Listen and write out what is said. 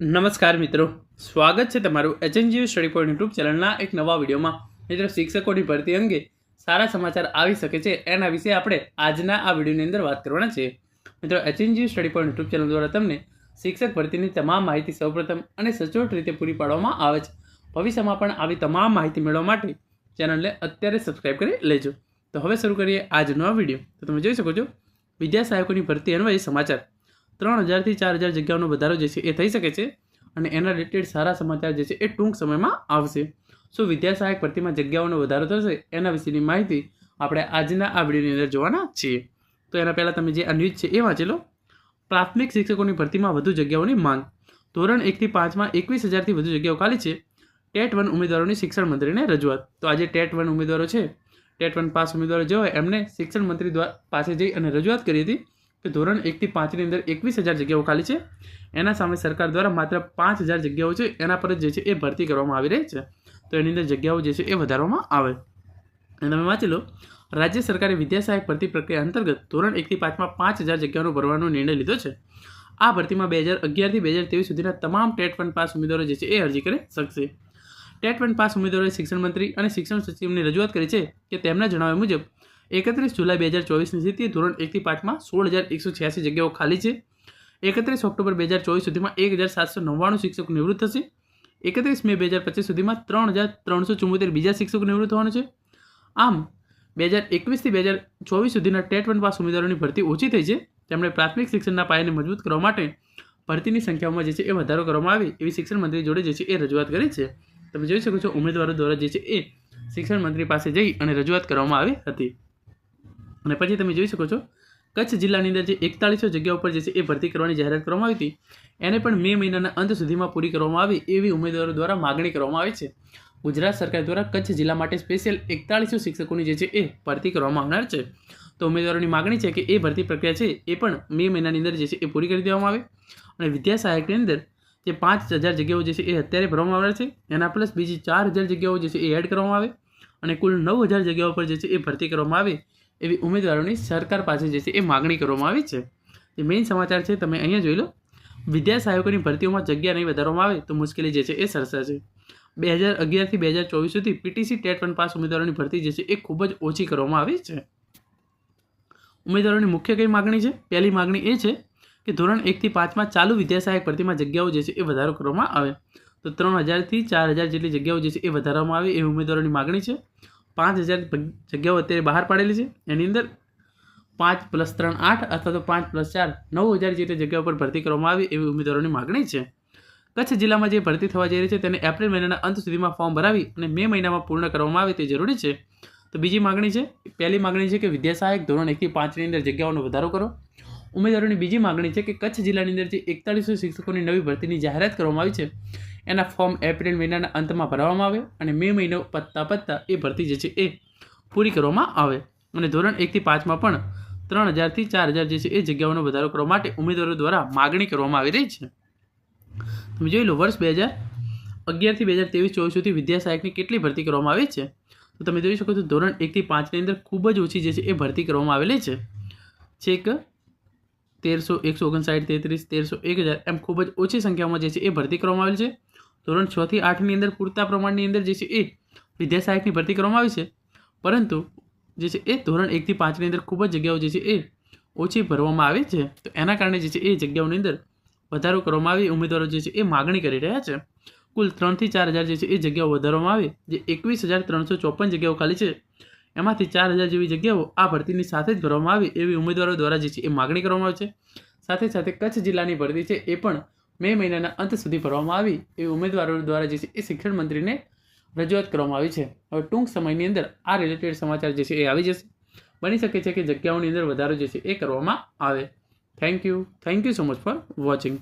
નમસ્કાર મિત્રો. સ્વાગત છે તમારું એચએનજીયુ સ્ટડી પોઈન્ટ યુટ્યુબ ચેનલના એક નવા વિડીયોમાં. મિત્રો, શિક્ષકોની ભરતી અંગે સારા સમાચાર આવી શકે છે એના વિશે આપણે આજના આ વિડીયોની અંદર વાત કરવાના છે મિત્રો HNGU study point YouTube channel દ્વારા તમને શિક્ષક ભરતીની તમામ માહિતી સૌપ્રથમ અને સચોટ રીતે પૂરી પાડવામાં આવે છે. ભવિષ્યમાં પણ આવી તમામ માહિતી મેળવવા માટે ચેનલને અત્યારે સબસ્ક્રાઇબ કરી લેજો. તો હવે શરૂ કરીએ આજનો આ વીડિયો. તો તમે જોઈ શકો છો, વિદ્યા સહાયકોની ભરતી અન્વયે સમાચાર. ત્રણ હજારથી ચાર હજાર જગ્યાઓનો વધારો જે છે એ થઈ શકે છે અને એના રિલેટેડ સારા સમાચાર જે છે એ ટૂંક સમયમાં આવશે. સો વિદ્યા સહાયક ભરતીમાં જગ્યાઓનો વધારો થશે એના વિશેની માહિતી આપણે આજના આ વિડીયોની અંદર જોવાના છીએ. તો એના પહેલાં તમે જે આ છે એ વાંચી લો. પ્રાથમિક શિક્ષકોની ભરતીમાં વધુ જગ્યાઓની માંગ. ધોરણ એકથી પાંચમાં એકવીસ હજારથી વધુ જગ્યાઓ ખાલી છે. ટેટ વન ઉમેદવારોની શિક્ષણ મંત્રીને રજૂઆત. તો આજે ટેટ વન ઉમેદવારો છે. ટેટ વન પાસ ઉમેદવારો જે હોય એમને શિક્ષણ મંત્રી દ્વારા પાસે જઈ અને રજૂઆત કરી હતી. ધોરણ એકથી પાંચની અંદર એકવીસ હજાર જગ્યાઓ ખાલી છે. એના સામે સરકાર દ્વારા માત્ર પાંચ હજાર જગ્યાઓ છે, એના પર જે છે એ ભરતી કરવામાં આવી રહી છે. તો એની અંદર જગ્યાઓ જે છે એ વધારવામાં આવે. અને તમે વાંચી લો, રાજ્ય સરકારે વિદ્યા સહાયક ભરતી પ્રક્રિયા અંતર્ગત ધોરણ એકથી પાંચમાં પાંચ હજાર જગ્યાઓનો ભરવાનો નિર્ણય લીધો છે. આ ભરતીમાં બે હજાર અગિયારથી બે હજાર ત્રેવીસ સુધીના તમામ ટેટ વન પાસ ઉમેદવારો જે છે એ અરજી કરી શકશે. ટેટ વન પાસ ઉમેદવારોએ શિક્ષણ મંત્રી અને શિક્ષણ સચિવની રજૂઆત કરી છે કે તેમના જણાવ્યા મુજબ એકત્રીસ જુલાઈ બે હજાર ચોવીસની સ્થિતિએ ધોરણ એકથી પાંચમાં સોળ હજાર એકસો છ્યાસી જગ્યાઓ ખાલી છે. એકત્રીસ ઓક્ટોબર બે હજાર ચોવીસ સુધીમાં એક હજાર સાતસો નવ્વાણું શિક્ષકો નિવૃત્ત થશે. એકત્રીસ મે બે હજાર પચીસ સુધીમાં ત્રણ હજાર ત્રણસો ચુમ્મોતેર બીજા શિક્ષકો નિવૃત્ત થવાનું છે. આમ, બે હજાર એકવીસથી બે હજાર ચોવીસ સુધીના ટેટ વન પાસ ઉમેદવારોની ભરતી ઓછી થઈ છે. તેમણે પ્રાથમિક શિક્ષણના પાયાને મજબૂત કરવા માટે ભરતીની સંખ્યામાં જે છે એ વધારો કરવામાં આવે એવી શિક્ષણ મંત્રી જોડે જે છે એ રજૂઆત કરી છે. તમે જોઈ શકો છો ઉમેદવારો દ્વારા જે છે એ શિક્ષણ મંત્રી પાસે જઈ અને રજૂઆત કરવામાં આવી હતી. અને પછી તમે જોઈ શકો છો, કચ્છ જિલ્લાની અંદર જે એકતાળીસો જગ્યા ઉપર જે છે એ ભરતી કરવાની જાહેરાત કરવામાં આવી હતી. એને પણ મે મહિનાના અંત સુધીમાં પૂરી કરવામાં આવી એવી ઉમેદવારો દ્વારા માગણી કરવામાં આવી છે. ગુજરાત સરકાર દ્વારા કચ્છ જિલ્લા માટે સ્પેશિયલ એકતાળીસો શિક્ષકોની જે છે એ ભરતી કરવામાં આવનાર છે. તો ઉમેદવારોની માગણી છે કે એ ભરતી પ્રક્રિયા છે એ પણ મે મહિનાની અંદર જે છે એ પૂરી કરી દેવામાં આવે. અને વિદ્યા સહાયકની અંદર જે પાંચ હજાર જગ્યાઓ જે છે એ અત્યારે ભરવામાં આવનાર છે. એના પ્લસ બીજી ચાર હજાર જગ્યાઓ જે છે એ એડ કરવામાં આવે. અને કુલ નવ હજાર જગ્યાઓ પર જે છે એ ભરતી કરવામાં આવે. એવી ઉમેદવારોની સરકાર પાસે જે છે એ માગણી કરવામાં આવી છે. જે મેઇન સમાચાર છે, તમે અહીંયા જોઈ લો. વિદ્યા સહાયકોની ભરતીઓમાં જગ્યા નહીં વધારવામાં આવે તો મુશ્કેલી જે છે એ સરસાશે બે હજાર અગિયારથી બે હજાર ચોવીસ સુધી પીટીસી ટેટ વન પાસ ઉમેદવારોની ભરતી જે છે એ ખૂબ જ ઓછી કરવામાં આવી છે. ઉમેદવારોની મુખ્ય કઈ માગણી છે? પહેલી માગણી એ છે કે ધોરણ એકથી પાંચમાં ચાલુ વિદ્યા સહાયક ભરતીમાં જગ્યાઓ જે છે એ વધારો કરવામાં આવે. તો ત્રણ હજારથી ચાર હજાર જેટલી જગ્યાઓ જે છે એ વધારવામાં આવે એવી ઉમેદવારોની માગણી છે. પાંચ હજાર જગ્યાઓ અત્યારે બહાર પાડેલી છે. એની અંદર પાંચ પ્લસ ત્રણ આઠ અથવા તો પાંચ પ્લસ ચાર નવ હજાર જેટલી જગ્યાઓ પર ભરતી કરવામાં આવી એવી ઉમેદવારોની માગણી છે. કચ્છ જિલ્લામાં જે ભરતી થવા જઈ રહી છે તેને એપ્રિલ મહિનાના અંત સુધીમાં ફોર્મ ભરાવી અને મે મહિનામાં પૂર્ણ કરવામાં આવે તે જરૂરી છે. તો બીજી માગણી છે, પહેલી માગણી છે કે વિદ્યા સહાયક ધોરણ એકથી પાંચની અંદર જગ્યાઓનો વધારો કરો. ઉમેદવારોની બીજી માગણી છે કે કચ્છ જિલ્લાની અંદર જે એકતાળીસો શિક્ષકોની નવી ભરતીની જાહેરાત કરવામાં આવી છે, એના ફોર્મ એપ્રિલ મહિનાના અંતમાં ભરવામાં આવે અને મે મહિનો પત્તા પત્તા એ ભરતી જે છે એ પૂરી કરવામાં આવે. અને ધોરણ એકથી પાંચમાં પણ ત્રણ હજારથી ચાર હજાર જે છે એ જગ્યાઓનો વધારો કરવા માટે ઉમેદવારો દ્વારા માગણી કરવામાં આવી રહી છે. તમે જોઈ લો, વર્ષ બે હજાર અગિયારથી બે હજાર ત્રેવીસ ચોવીસ સુધી વિદ્યા સહાયકની કેટલી ભરતી કરવામાં આવી છે? તો તમે જોઈ શકો છો, ધોરણ એકથી પાંચની અંદર ખૂબ જ ઓછી જે છે એ ભરતી કરવામાં આવેલી છે. છેક તેરસો એકસો ઓગણસાઠ, તેત્રીસ, તેરસો એક હજાર એમ ખૂબ જ ઓછી સંખ્યામાં જે છે એ ભરતી કરવામાં આવેલ છે. ધોરણ છ થી આઠની અંદર પૂરતા પ્રમાણની અંદર જે છે એ વિદ્યા ભરતી કરવામાં આવી છે. પરંતુ જે છે એ ધોરણ એકથી પાંચની અંદર ખૂબ જ જગ્યાઓ જે છે એ ઓછી ભરવામાં આવી છે. તો એના કારણે જે છે એ જગ્યાઓની અંદર વધારો કરવામાં આવી. ઉમેદવારો જે છે એ માગણી કરી રહ્યા છે. કુલ ત્રણથી ચાર હજાર જે છે એ જગ્યાઓ વધારવામાં આવે, જે એકવીસ હજાર ત્રણસો ચોપન જગ્યાઓ ખાલી છે. એમાંથી ચાર હજાર જેવી જગ્યાઓ આ ભરતીની સાથે જ ભરવામાં આવી એવી ઉમેદવારો દ્વારા જે છે એ માગણી કરવામાં આવે છે. સાથે સાથે કચ્છ જિલ્લાની ભરતી છે એ પણ મે મહિનાના અંત સુધી ભરવામાં આવી એવી ઉમેદવારો દ્વારા જે છે એ શિક્ષણ મંત્રીને રજૂઆત કરવામાં આવી છે. હવે ટૂંક સમયની અંદર આ રિલેટેડ સમાચાર જે છે એ આવી જશે. બની શકે છે કે જગ્યાઓની અંદર વધારો જે છે એ કરવામાં આવે. Thank you thank you so much for watching